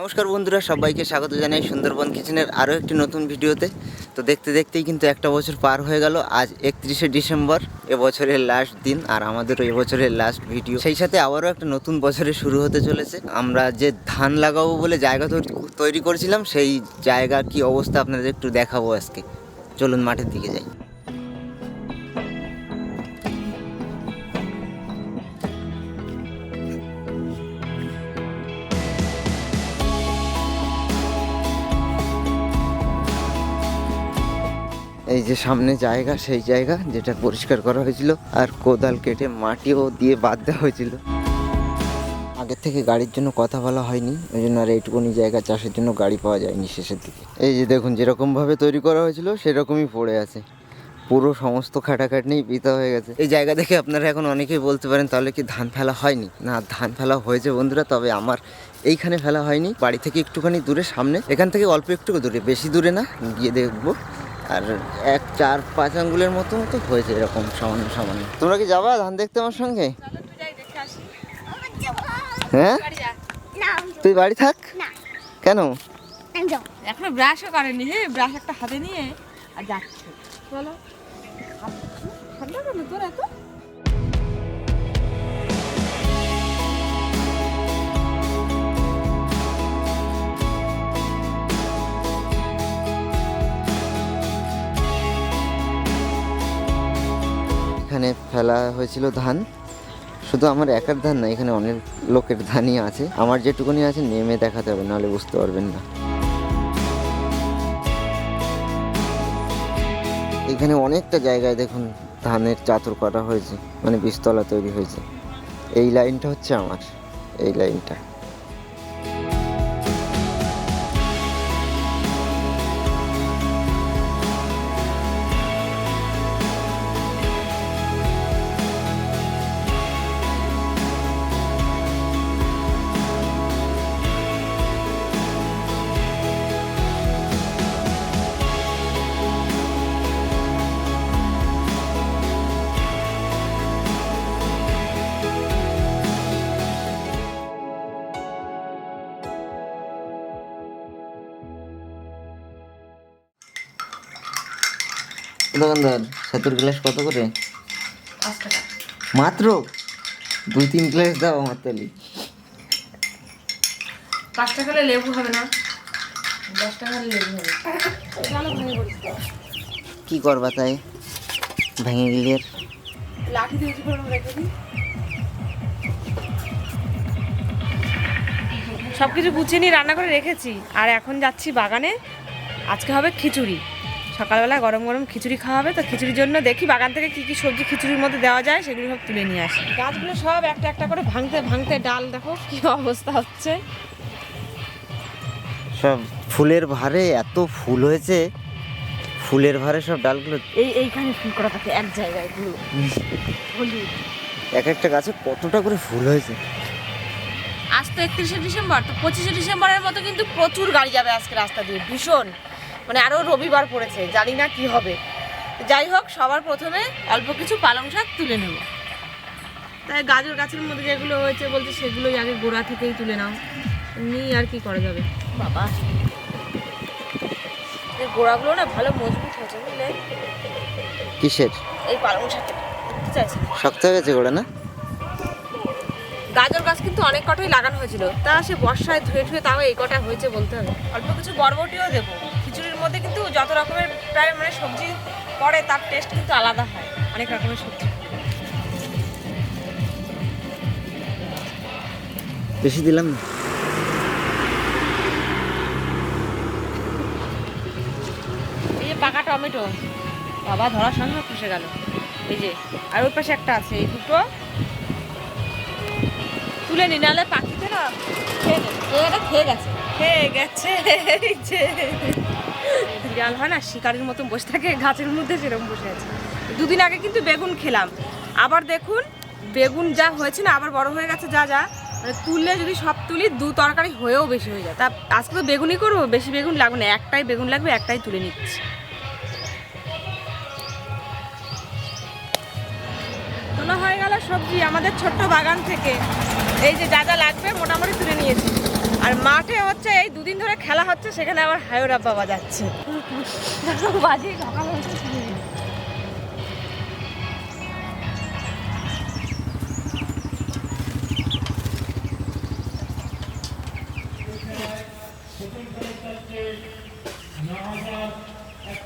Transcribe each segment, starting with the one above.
নমস্কার বন্ধুরা, সবাইকে স্বাগত জানাই সুন্দরবন কিচেনের আরও একটি নতুন ভিডিওতে। তো দেখতে দেখতেই কিন্তু একটা বছর পার হয়ে গেল, আজ একত্রিশে ডিসেম্বর এবছরের লাস্ট দিন আর আমাদেরও এবছরের লাস্ট ভিডিও সেই সাথে আবারও একটা নতুন বছরে শুরু হতে চলেছে। আমরা যে ধান লাগাবো বলে জায়গা তৈরি- করেছিলাম, সেই জায়গার কি অবস্থা আপনাদের একটু দেখাবো আজকে। চলুন মাঠের দিকে যাই। এই যে সামনে জায়গা, সেই জায়গা যেটা পরিষ্কার করা হয়েছিল আর কোদাল কেটে মাটিও দিয়ে বাদ দেওয়া হয়েছিল। আগের থেকে গাড়ির জন্য কথা বলা হয়নি, ওই জন্য আর এইটুকুনি জায়গা চাষের জন্য গাড়ি পাওয়া যায়নি শেষের দিকে। এই যে দেখুন, যেরকমভাবে তৈরি করা হয়েছিল, সেরকমই পড়ে আছে। পুরো সমস্ত খাটাখাটনি পিতা হয়ে গেছে। এই জায়গা দেখে আপনারা এখন অনেকেই বলতে পারেন, তাহলে কি ধান ফেলা হয়নি? না, ধান ফেলা হয়েছে বন্ধুরা, তবে আমার এইখানে ফেলা হয়নি। বাড়ি থেকে একটুখানি দূরে, সামনে। এখান থেকে অল্প একটু দূরে, বেশি দূরে না, গিয়ে দেখব। আর এক, চার, পাঁচ আঙ্গুলের মতো মতো হয়েছে এরকম সামান্য সামান্য। তোমরা কি যাবা ধান দেখতে আমার সঙ্গে? হ্যাঁ? তুই বাড়ি থাক। কেন? এখনও ব্রাশও করেনি, হে ব্রাশ একটা হাতে নিয়ে, আর যাচ্ছে। চলো। ঠান্ডা কেন তোর এত? এখানে ফেলা হয়েছিল ধান। শুধু আমার একার ধান না, এখানে অনেক লোকের ধানই আছে। আমার যেটুকুনি আছে নেমে দেখাতে হবে, নাহলে বুঝতে পারবেন না। এখানে অনেকটা জায়গায় দেখুন ধানের চাতুর করা হয়েছে মানে বীজতলা তৈরি হয়েছে। এই লাইনটা হচ্ছে আমার, এই লাইনটা। দোকানদার সাতুর গ্লাস কত করে? মাত্র? দুই তিন গ্লাস দাও আমার তাহলে। পাঁচ টাকা লেবু হবে না? দশ টাকা লেবু হবে। চলো ভেঙে পড়িস কি করবা তাই? ভেঙে গেলে? লাঠি দিয়ে রেখে দিই। সব কিছু গুছিয়ে নিয়ে রান্না করে রেখেছি। আর এখন যাচ্ছি বাগানে। আজকে হবে খিচুড়ি। সকালবেলা গরম গরম খিচুড়ি খাওয়া হবে তো খিচুড়ির জন্য দেখি বাগান থেকে কি কি সবজি খিচুড়ির মধ্যে দেওয়া যায় সেগুলো সব তুলে নিয়ে আসি। গাছগুলো সব একটা একটা করে ভাঙতে ভাঙতে ডাল দেখো কি অবস্থা হচ্ছে। সব ফুলের ভারে এত ফুল হয়েছে ফুলের ভারে সব ডালগুলো এই এইখানে ফুল করা থাকে এক জায়গায় হলুদ। এক একটা গাছে কতটা করে ফুল হয়েছে। আজ তো একত্রিশে ডিসেম্বর তো পঁচিশে ডিসেম্বরের মতো কিন্তু প্রচুর গাড়ি যাবে আজকে রাস্তা দিয়ে ভীষণ। মানে আরও রবিবার পড়েছে জানি না কি হবে। যাই হোক সবার প্রথমে অল্প কিছু পালং শাক তুলে নেব। তাই গাজর গাছের মধ্যে যেগুলো হয়েছে বলছে সেগুলোই আগে গোড়া থেকেই তুলে নাও। এমনি আর কি করা যাবে? বাবা। এই গোড়াগুলো না ভালো মজবুত হয়েছে বুঝলে? কিসের? এই পালং বুঝতে শক্ত হয়ে গেছে গোড়া না? গাজর গাছ কিন্তু অনেক কটাই লাগানো হয়েছিল। তা সে বর্ষায় ধুয়ে ধুয়ে তাও এই কটা হয়েছে বলতে হবে। অল্প কিছু বরবটিও দেবো। খিচুড়ির মধ্যে কিন্তু যত রকমের প্রায় মানে সবজি পড়ে তার টেস্ট কিন্তু আলাদা হয় অনেক রকমের সবজি। বেশি দিলাম এই যে পাকা টমেটো বাবা ধরার সঙ্গে সঙ্গে ফুসে গেল। এই যে আর ওই পাশে একটা আছে এই দুটো তুলে নি নাহলে পাখিতে না খেয়ে এটা খেয়ে গেছে। খেয়ে গেছে। বিড়াল হয় না শিকারের মতন বসে থাকে গাছের মধ্যে সেরকম বসে আছে। দুদিন আগে কিন্তু বেগুন খেলাম। আবার দেখুন বেগুন যা হয়েছে না আবার বড় হয়ে গেছে যা যা মানে তুললে যদি সব তুলি দু তরকারি হয়েও বেশি হয়ে যায়। তা আজকে তো বেগুনই করব বেশি বেগুন লাগবে না একটাই বেগুন লাগবে একটাই তুলে নিচ্ছি। সবজি আমাদের ছোট্ট বাগান থেকে। এই যে যা যা লাগবে মোটামুটি তুলে নিয়েছি। আর মাঠে হচ্ছে এই দুদিন ধরে খেলা হচ্ছে, সেখানে আবার হায়ো রাব্বা বাজাচ্ছে।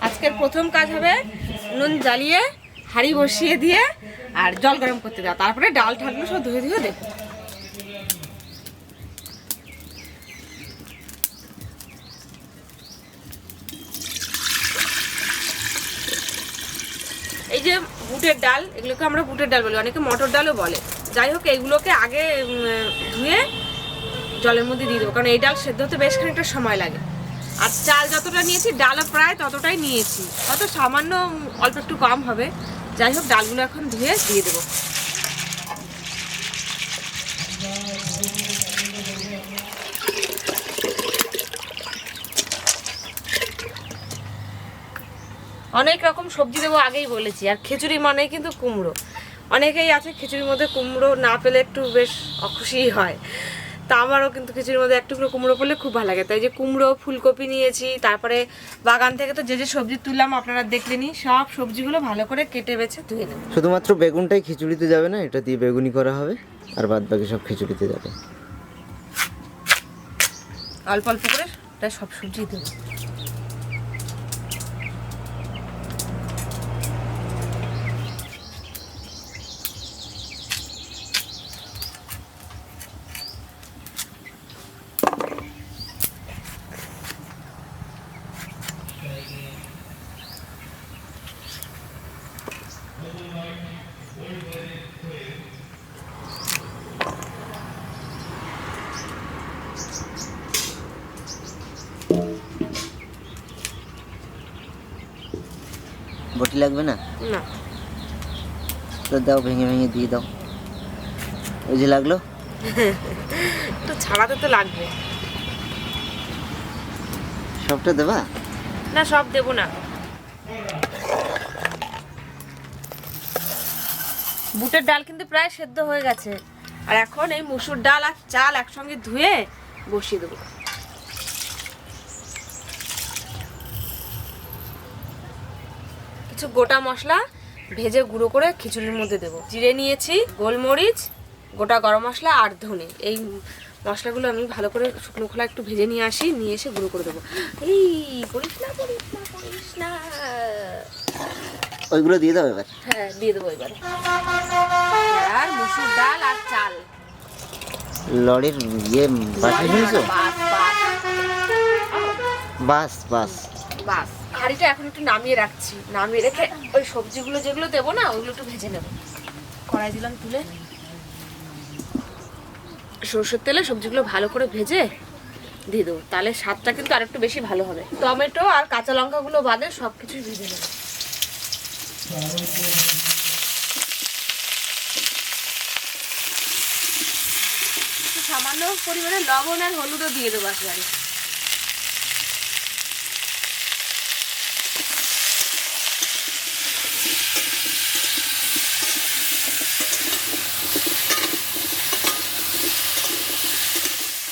আজকের প্রথম কাজ হবে নুন জ্বালিয়ে, হাঁড়ি বসিয়ে দিয়ে আর জল গরম করতে দেওয়া তারপরে ডাল ঠালগুলো সব ধুয়ে ধুয়ে দেবো। এই যে বুটের ডাল, এগুলোকে আমরা বুটের ডাল বলি, অনেকে মটর ডালও বলে। যাই হোক এইগুলোকে আগে ধুয়ে জলের মধ্যে দিয়ে দেবো, কারণ এই ডাল সেদ্ধ হতে বেশ খানিকটা সময় লাগে। আর চাল যতটা নিয়েছি, ডালও প্রায় ততটাই নিয়েছি। হয়তো সামান্য অল্প একটু কম হবে। যাই হোক, ডালগুলো এখন ধুয়ে দিয়ে দেবো। অনেক রকম সবজি দেবো আগেই বলেছি, আর খিচুড়ি মানে কিন্তু কুমড়ো। অনেকেই আছে খিচুড়ির মধ্যে কুমড়ো না পেলে একটু বেশ অখুশি হয়। তা আমারও কিন্তু খিচুড়ির মধ্যে একটু করে কুমড়ো পড়লে খুব ভালো লাগে। তাই যে কুমড়ো ফুলকপি নিয়েছি তারপরে বাগান থেকে তো যে যে সবজি তুললাম আপনারা দেখলেনি সব সবজিগুলো ভালো করে কেটে বেছে ধুয়ে নেব। শুধুমাত্র বেগুনটাই খিচুড়িতে যাবে না এটা দিয়ে বেগুনি করা হবে আর বাদ বাকি সব খিচুড়িতে যাবে। অল্প অল্প করে প্রায় সব সবজি দেবো। বটি লাগবে না? না। তো দাও ভেঙে ভেঙে দিয়ে দাও। ওই যে লাগল? তো ছাড়াতে তো লাগবে। সবটা দেবা? না সব দেবো না। বুটের ডাল কিন্তু প্রায় সেদ্ধ হয়ে গেছে। আর এখন এই মুসুর ডাল আর চাল একসঙ্গে ধুয়ে বসিয়ে দেবো। কিছু গোটা মশলা ভেজে গুঁড়ো করে খিচুড়ির মধ্যে দেবো। জিরে নিয়েছি গোলমরিচ গোটা গরম মশলা আর ধনে। এই মশলাগুলো আমি ভালো করে শুকনো খোলা একটু ভেজে নিয়ে আসি নিয়ে এসে গুঁড়ো করে দেবো। এই করিস না করিস না করিস না। ওইগুলো দিয়ে দাও এবার। হ্যাঁ দিয়ে দেবো এবারে। আর মুসুর ডাল আর চাল। লরির ইয়ে বাস। বাস বাস। বাস। হাঁড়িটা এখন একটু নামিয়ে রাখছি। নামিয়ে রেখে ওই সবজিগুলো যেগুলো দেবো না ওইগুলো একটু ভেজে নেব। কড়াই দিলাম তুলে। সরষের তেলে সবজিগুলো ভালো করে ভেজে দিয়ে দেবো। তাহলে স্বাদটা কিন্তু আরেকটু বেশি ভালো হবে। টমেটো আর কাঁচা লঙ্কাগুলো বাদে সব কিছুই ভেজে নেব। সামান্য পরিমাণে লবণ আর হলুদও দিয়ে দেবো একেবারে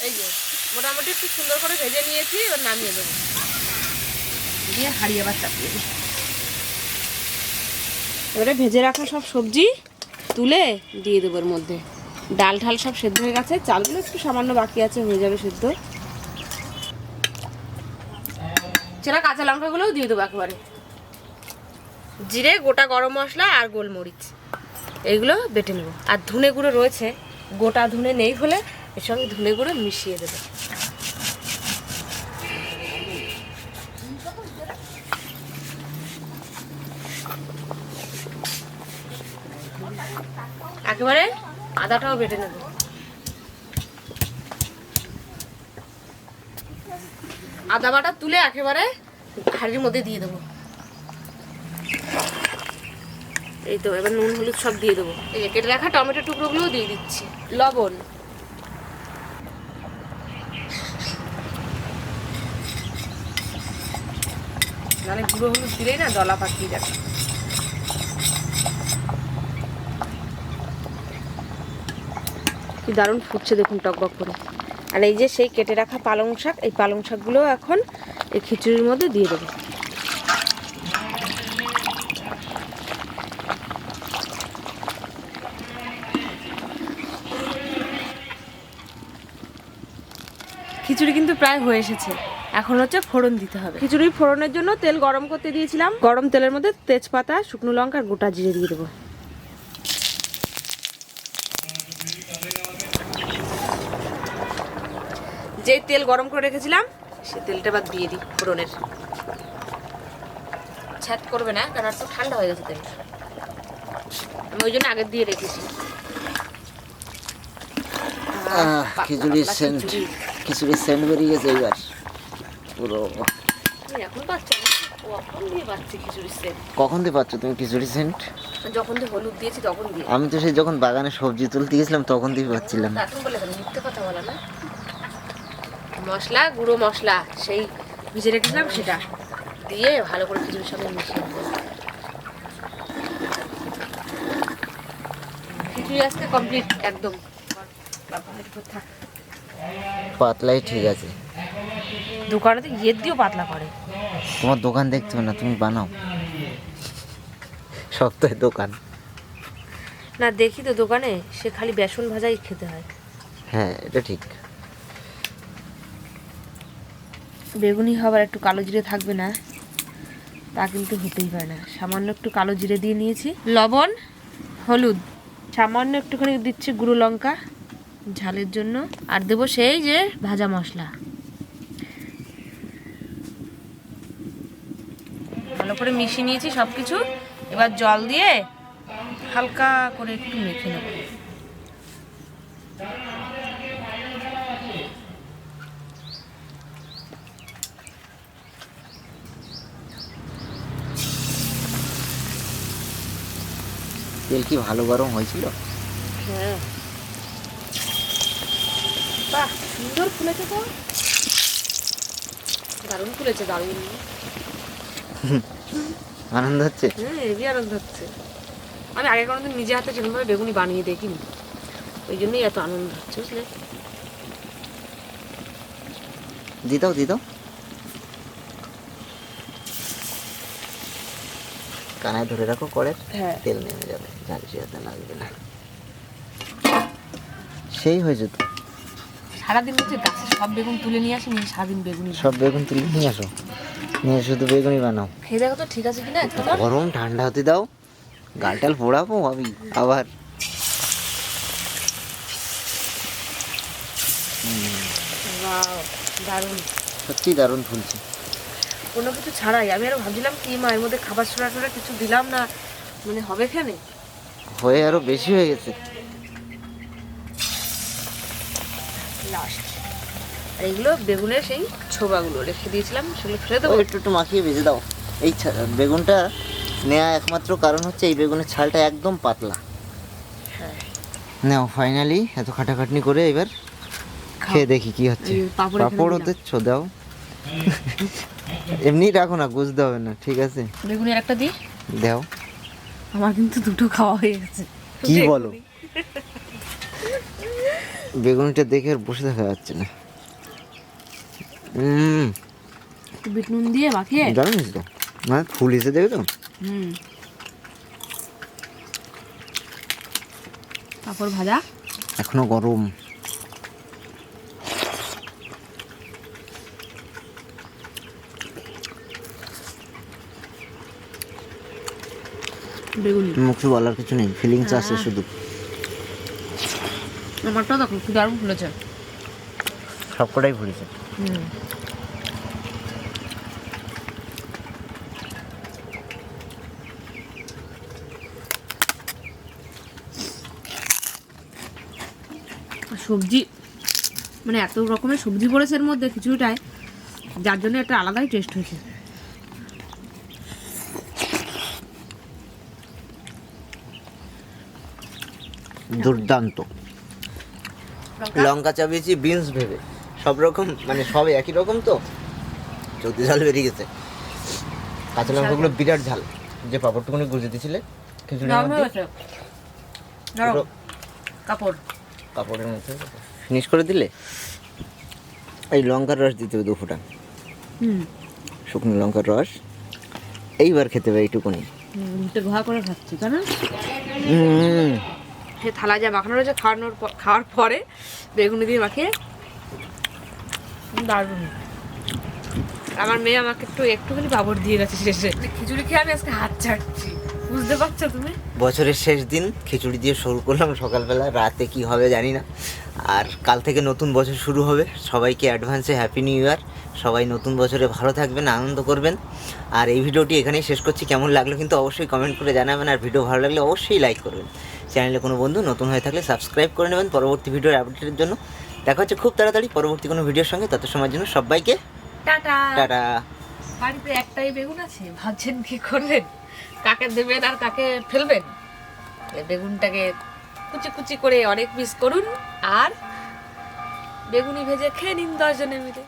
এই যে একটু সুন্দর করে ভেজে নিয়েছি এবার নামিয়ে দেবো। দিয়ে হাঁড়ি আবার চাপিয়ে দিই। এবারে ভেজে রাখা সব সবজি তুলে দিয়ে দেবো এর মধ্যে। ডাল ঢাল সব সেদ্ধ হয়ে গেছে চালগুলো একটু সামান্য বাকি আছে হয়ে যাবে সেদ্ধ। সেটা কাঁচা লঙ্কাগুলোও দিয়ে দেবো একেবারে। জিরে গোটা গরম মশলা আর গোলমরিচ এইগুলো বেটে নেব। আর ধনে গুঁড়ো রয়েছে গোটা ধুনে নেই হলে এর সঙ্গে ধনে গুঁড়ো মিশিয়ে দেবো। একেবারে আদাটাও বেটে নেব। আদা বাটা তুলে একেবারে হাড়ির মধ্যে দিয়ে দেবো। এই তো, এবার নুন, হলুদ সব দিয়ে দেবো। এই কেটে রাখা টমেটো টুকরোগুলোও দিয়ে দিচ্ছি। লবণ। নাহলে গুঁড়ো হলুদ দিলেই না দলা পাকিয়ে যাবে। কি দারুণ ফুটছে দেখুন টকবক করে। আর এই যে সেই কেটে রাখা পালং শাক এই পালং শাকগুলো এখন এই খিচুড়ির মধ্যে দিয়ে দেবো। খিচুড়ি কিন্তু প্রায় হয়ে এসেছে। এখন হচ্ছে ফোড়ন দিতে হবে। খিচুড়ি ফোড়নের জন্য তেল গরম করতে দিয়েছিলাম। গরম তেলের মধ্যে তেজপাতা শুকনো লঙ্কা গোটা জিরে দিয়ে দেবো। যে তেল গরম করে রেখেছিলাম সে তেলটা বাদ দিয়ে দিই ফোড়নের। ছ্যাট করবে না কারণ একটু ঠান্ডা হয়ে গেছে তেল আমি ওই জন্য আগের দিয়ে রেখেছি। খিচুড়ির সেন্ট খিচুড়ির সেন্ট বেরিয়ে গেছে পুরো আমি এখন পাচ্ছি না। কখন দিয়ে পাচ্ছি তুমি খিচুড়ি সেন্ট? যখন দিয়ে হলুদ দিয়েছি তখন দিয়ে। আমি তো সেই যখন বাগানে সবজি তুলতে গেছিলাম তখন দিয়ে পাচ্ছিলাম। এখন বলে কেন মিথ্যে কথা বলা না। মশলা গুঁড়ো মশলা সেই ভিজে রেখেছিলাম সেটা দিয়ে ভালো করে খিচুড়ির সঙ্গে মিশিয়ে খিচুড়ি আজকে কমপ্লিট একদম। পাতলাই ঠিক আছে। দোকানে তো ইয়ের দিয়েও পাতলা করে। তোমার দোকান হবে না তুমি বানাও। সপ্তাহে দোকান। না দেখি তো দোকানে সে খালি বেসন ভাজাই খেতে হয়। হ্যাঁ এটা ঠিক। বেগুনি হবার একটু কালো জিরে থাকবে না। তা কিন্তু হতেই পারে না। সামান্য একটু কালো জিরে দিয়ে নিয়েছি। লবণ, হলুদ, সামান্য একটুখানি দিচ্ছি গুঁড়ো লঙ্কা ঝালের জন্য। আর দেবো সেই যে ভাজা মশলা। ভালো করে মিশিয়ে নিয়েছি সব কিছু এবার জল দিয়ে হালকা করে একটু মেখে নেব। তেল কি ভালো গরম হয়েছিল? হ্যাঁ। বাহ সুন্দর ফুলেছে তো। দারুণ ফুলেছে দারুণ। আনন্দ হচ্ছে? হ্যাঁ হেবি আনন্দ হচ্ছে। আমি আগে কোনোদিন নিজে হাতে সেরকমভাবে বেগুনি বানিয়ে দেখিনি। ওই জন্যই এত আনন্দ হচ্ছে বুঝলে? দি দাও দি দাও কানায় ধরে রাখো করে হ্যাঁ। তেল নেমে যাবে। ঝালসি হাতে লাগবে না। সেই হয়েছে তো। সারাদিন হচ্ছে গাছে সব বেগুন তুলে নিয়ে আসি সারাদিন বেগুনি সব বেগুন তুলে নিয়ে আসো। নিয়ে শুধু বেগুনি বানাও। খেয়ে দেখো তো ঠিক আছে কিনা গরম ঠান্ডা হতে দাও। গালটাল পোড়াবো আমি আবার। দারুণ। সত্যি দারুণ ফুলছে। কোনো কিছু ছাড়াই। আমি আরও ভাবছিলাম কি মায়ের মধ্যে খাবার ছোড়া ছোড়া কিছু দিলাম না। মানে হবে খেনে হয়ে আরও বেশি হয়ে গেছে। লাস্ট আর এগুলো বেগুনের সেই ছোবাগুলো রেখে দিয়েছিলাম সেগুলো ফেলে ও দেবো একটু একটু মাখিয়ে ভেজে দাও। এই বেগুনটা নেওয়া একমাত্র কারণ হচ্ছে এই বেগুনের ছালটা একদম পাতলা। হ্যাঁ। নাও ফাইনালি এত খাটাখাটনি করে এবার খেয়ে দেখি কি হচ্ছে। পাঁপড় ছো দাও। এমনি রাখো না বুঝতে হবে না ঠিক আছে? বেগুনের একটা দিই? দাও। আমার কিন্তু দুটো খাওয়া হয়ে গেছে। কি বলো? বেগুনটা দেখে আর বসে থাকা যাচ্ছে না। হুম বিট নুন দিয়ে মাখিয়ে জানিস তো? মানে ফুল এসে দেখে তো হুম। পাঁপড় ভাজা? এখনও গরম। মুখে বলার কিছু নেই ফিলিংস আছে হ্যাঁ। শুধু। আমারটাও দেখো কি দারুণ ফুলেছে। সবকটাই ফুলেছে। সবজি মানে এত রকমের সবজি পড়েছে এর মধ্যে খিচুড়িটায় যার জন্য একটা আলাদাই টেস্ট হয়েছে। দুর্দান্ত। লঙ্কা? চাপিয়েছি বিনস ভেবে। সব রকম মানে সব একই রকম তো? চৌদ্দ ঝাল বেরিয়ে গেছে। কাঁচা লঙ্কাগুলো বিরাট ঝাল। যে পাপড়টুকুনি গুজে দিয়েছিলে খিচুড়ির মধ্যে? কাপড়। কাপড়ের মধ্যে। ফিনিশ করে দিলে এই লঙ্কার রস দিতে হবে দু ফোঁটা শুকনো লঙ্কার রস। এইবার খেতে হবে এইটুকুনি। ঘা করে খাচ্ছি হুম। সে থালা যা মাখানো রয়েছে খাওয়ানোর পর- খাওয়ার পরে বেগুনি দিয়ে মাখিয়ে দারুণ। আমার মেয়ে আমাকে একটু একটুখানি বাবর দিয়ে গেছে শেষে। খিচুড়ি খেয়ে আমি আজকে হাত ছাড়ছি। বুঝতে পারছ তুমি? বছরের শেষ দিন খিচুড়ি দিয়ে শুরু করলাম সকালবেলা রাতে কি হবে জানি না। আর কাল থেকে নতুন বছর শুরু হবে। সবাইকে অ্যাডভান্সে হ্যাপি নিউ ইয়ার। সবাই নতুন বছরে ভালো থাকবেন আনন্দ করবেন। আর এই ভিডিওটি এখানেই শেষ করছি। কেমন লাগল কিন্তু অবশ্যই কমেন্ট করে জানাবেন। আর ভিডিও ভালো লাগলে অবশ্যই লাইক করবেন। চ্যানেলে কোনো বন্ধু নতুন হয়ে থাকলে সাবস্ক্রাইব করে নেবেন পরবর্তী ভিডিওর আপডেটের জন্য। দেখা হচ্ছে খুব তাড়াতাড়ি পরবর্তী কোনো ভিডিওর সঙ্গে তত সময়ের জন্য সবাইকে টাটা। টাটা। বাড়িতে একটাই বেগুন আছে ভাবছেন কি করবেন? কাকে দেবেন আর কাকে ফেলবেন? বেগুনটাকে কুচি কুচি করে অনেক পিস করুন আর বেগুনি ভেজে খেয়ে নিন দশজনের মিলে।